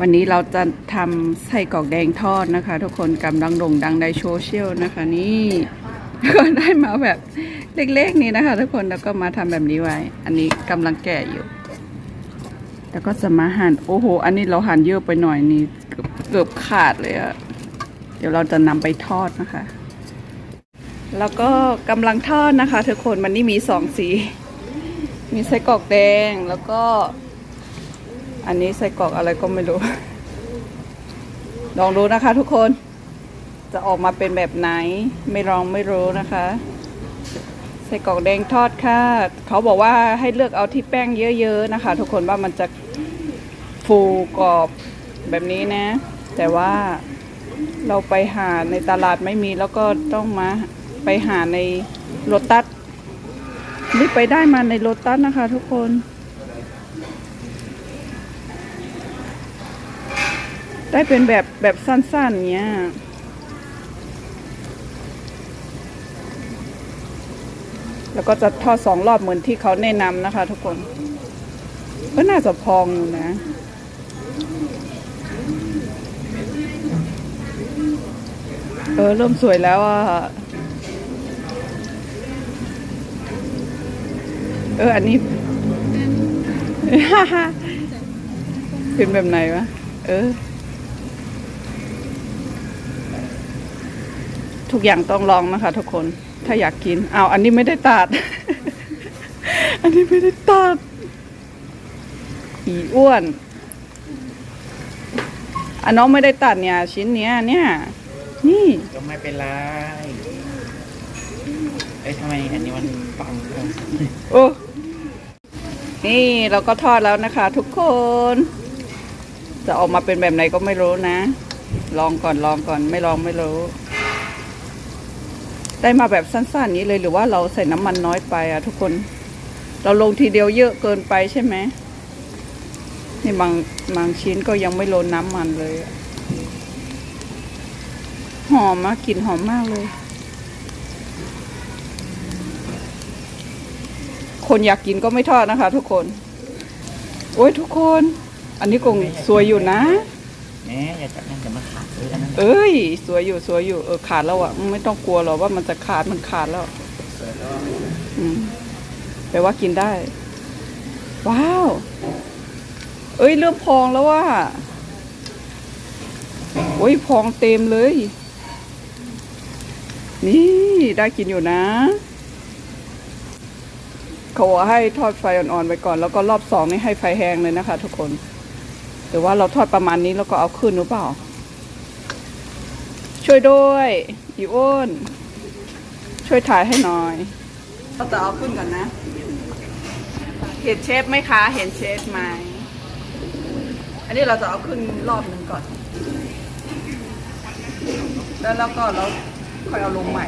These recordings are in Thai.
วันนี้เราจะทำไส้กรอกแดงทอดนะคะ ทุกคนกำลังโด่งดังในโซเชียลนะคะ นี่ก็ได้มาแบบเล็กๆนี่นะคะ ทุกคนแล้วก็มาทำแบบนี้ไว้ อันนี้กำลังแก่อยู่ แล้วก็จะมาหั่นโอ้โห อันนี้เราหั่นเยอะไปหน่อยนี่เกือบเกือบขาดเลยอะเดี๋ยวเราจะนำไปทอดนะคะ แล้วก็กำลังทอดนะคะ ทุกคนมันนี่มีสองสี มีไส้กรอกแดงแล้วก็ อันนี้ไส้กรอกอะไรก็ไม่รู้ ลองดูนะคะทุกคน จะออกมาเป็นแบบไหน ไม่ลองไม่รู้นะคะไส้กรอกแดงทอดค่ะ เขาบอกว่าให้เลือกเอาที่แป้งเยอะ ๆนะคะ ทุกคนว่ามันจะฟูกรอบแบบนี้นะ แต่ว่าเราไปหาในตลาดไม่มีแล้วก็ต้องมาไปหาในโลตัสนี่ไปได้มาในโลตัสนะคะ ทุกคน ได้เป็นแบบแบบสั้นๆเนี้ยแล้วก็จะทอดสองรอบเหมือนที่เขาแนะนำนะคะ ทุกคนก็น่าจะพองอยู่นะ เออ เริ่มสวยแล้วอะ เออ อันนี้ เป็นแบบไหนวะ เออ ทุกอย่างต้องลองนะคะทุกคนถ้าอยากกินอ้าวอันนี้ไม่ได้ตัด อันนี้ไม่ได้ตัดอีอ้วนอันน้องไม่ได้ตัดเนี่ย ชิ้นเนี้ยเนี่ย นี่ก็ไม่เป็นไรเอ้ยทำไมอันนี้มันปังจังโอ้นี่เราก็ทอดแล้วนะคะ ทุกคน จะออกมาเป็นแบบไหนก็ไม่รู้นะ ลองก่อนลองก่อนไม่ลองไม่รู้ ได้มาแบบสั้นๆนี้เลยหรือว่าเราใส่น้ำมันน้อยไปอะทุกคน เราลงทีเดียวเยอะเกินไปใช่ไหมนี่บางบางชิ้นก็ยังไม่ลนน้ำมันเลยหอมมากกลิ่นหอมมากเลย คนอยากกินก็ไม่ทอดนะคะ ทุกคน โอ้ยทุกคน อันนี้คงสวยอยู่นะ แหมอย่าจับนั่นจะมาขาดเลยอันนั้นเอ้ย สวยอยู่สวยอยู่เออขาดแล้วอะไม่ต้องกลัวหรอกว่ามันจะขาดมันขาดแล้วเสร็จแล้วอืมแปลว่ากินได้ ว้าว เอ้ยเริ่มพองแล้วว่าโอ้ยพองเต็มเลย นี่ได้กินอยู่นะเขาบอกให้ทอดไฟอ่อนๆไว้ก่อน แล้วก็รอบสองนี่ให้ไฟแห้งเลยนะคะ ทุกคน แต่ว่าเราทอดประมาณนี้แล้วก็เอาขึ้นหรือเปล่า ช่วยด้วยอีอ้น ช่วยถ่ายให้หน่อยเราจะเอาขึ้นก่อนนะ เห็นเชฟไหมคะ เห็นเชฟไหมอันนี้เราจะเอาขึ้นรอบหนึ่งก่อน แล้วเราก็เราค่อยเอาลงใหม่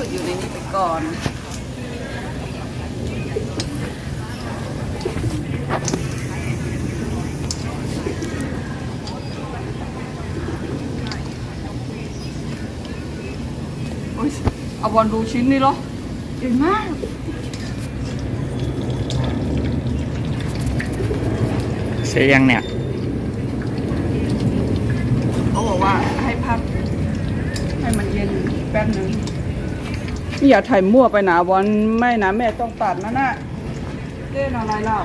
เอออยู่ในนี้ไปก่อน โอ้ยเอาบอลดูชิ้นนี่เหรอเก่งมากเสียยังเนี่ยเขาบอกว่าให้พักให้มันเย็นแป๊บหนึ่งนี่ อย่าถ่ายมั่วไปนะบอลไม่นะแม่ต้องตัดนะน่ะเล่นอะไรเล่า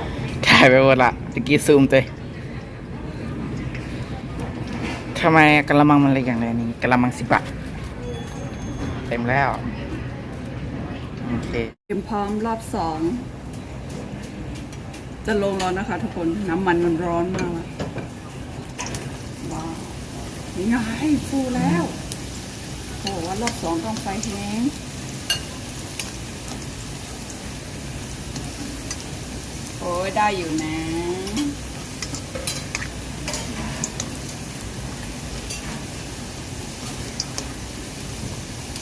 ถ่ายไปหมดละตะกี้ซูมตัวทำไมกระมังมันเล็กอย่างไรนี่กระมังสิบบาทเต็มแล้ว โอเคเตรียมพร้อมรอบสองจะลงแล้วนะคะทุกคนน้ำมันมันร้อนมากอะว้าวนี่ไงฟูแล้วเขาบอกว่ารอบสองต้องไฟแห้ง อ้ยได้อยู่นะ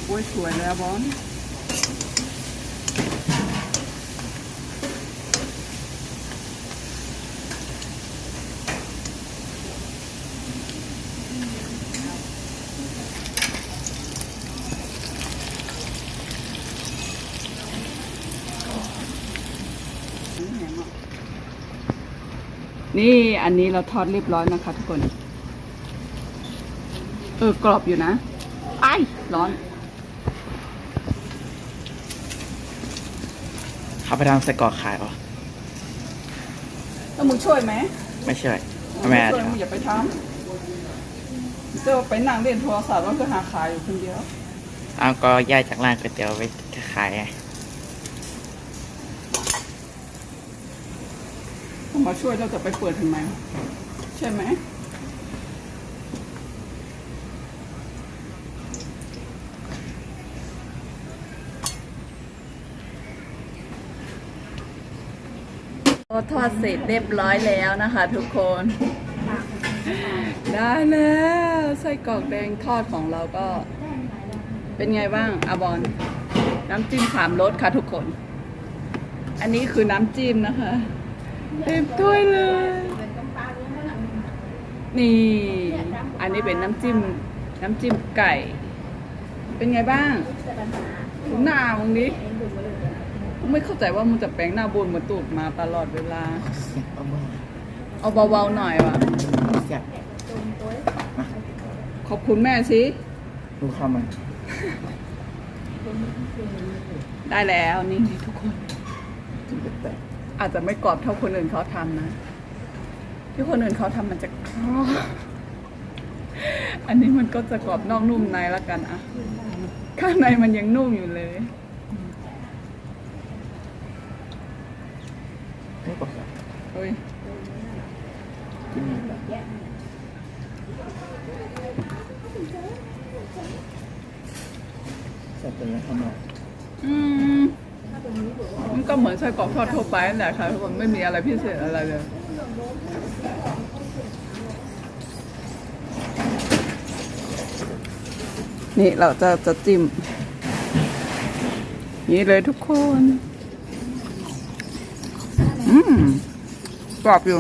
โอ้ยสวยแล้วบอล นี่อันนี้เราทอดเรียบร้อยนะคะทุกคน เออกรอบอยู่นะไอ้ายร้อนเขาไปทำไส้กรอกขายเหรอแล้วมึงช่วยไหมไม่ใช่มึงแม่ช่วยมึงอย่าไปทำเจ้าไปนั่งเล่นโทรศัพท์แล้วก็หาขายอยู่คนเดียว เอาก็ย้ายจากร้านก๋วยเตี๋ยวไปขายไง ต้อง มาช่วยเราจะไปเปิดทำไมใช่ไหมก็ทอดเสร็จเรียบร้อยแล้วนะคะทุกคน ได้แล้วไส้กรอกแดงทอดของเราก็ เป็นไงบ้างอาบอลน้ำจิ้มสามรสค่ะทุกคน อันนี้คือน้ำจิ้มนะคะ เต็มถ้วยเลย นี่ อันนี้เป็นน้ำจิ้ม น้ำจิ้มไก่ เป็นไงบ้างดูหน้ามึงดิกูไม่เข้าใจว่ามึงจะแปลงหน้าบนเหมือนตูดมาตลอดเวลาเสียบเอามือเอาเบาๆหน่อยวะเสียบขอบคุณแม่สิดูเข้ามาได้แล้วนี่นี่ทุกคน อาจจะไม่กรอบเท่าคนอื่นเขาทำนะ ที่คนอื่นเขาทำมันจะกรอบอันนี้มันก็จะกรอบนอกนุ่มในละกันอะข้างในมันยังนุ่มอยู่เลยไม่บอกครับเฮ้ยกินแบบเสร็จเป็นแล้วข้างนอกอืมมัน ก็เหมือนไส้กรอกทอดทั่วไปนั่นแหละค่ะทุกคนไม่มีอะไรพิเศษอะไรเลย นี่เราจะจะจิ้ม นี่เลยทุกคน อืมกรอบอยู่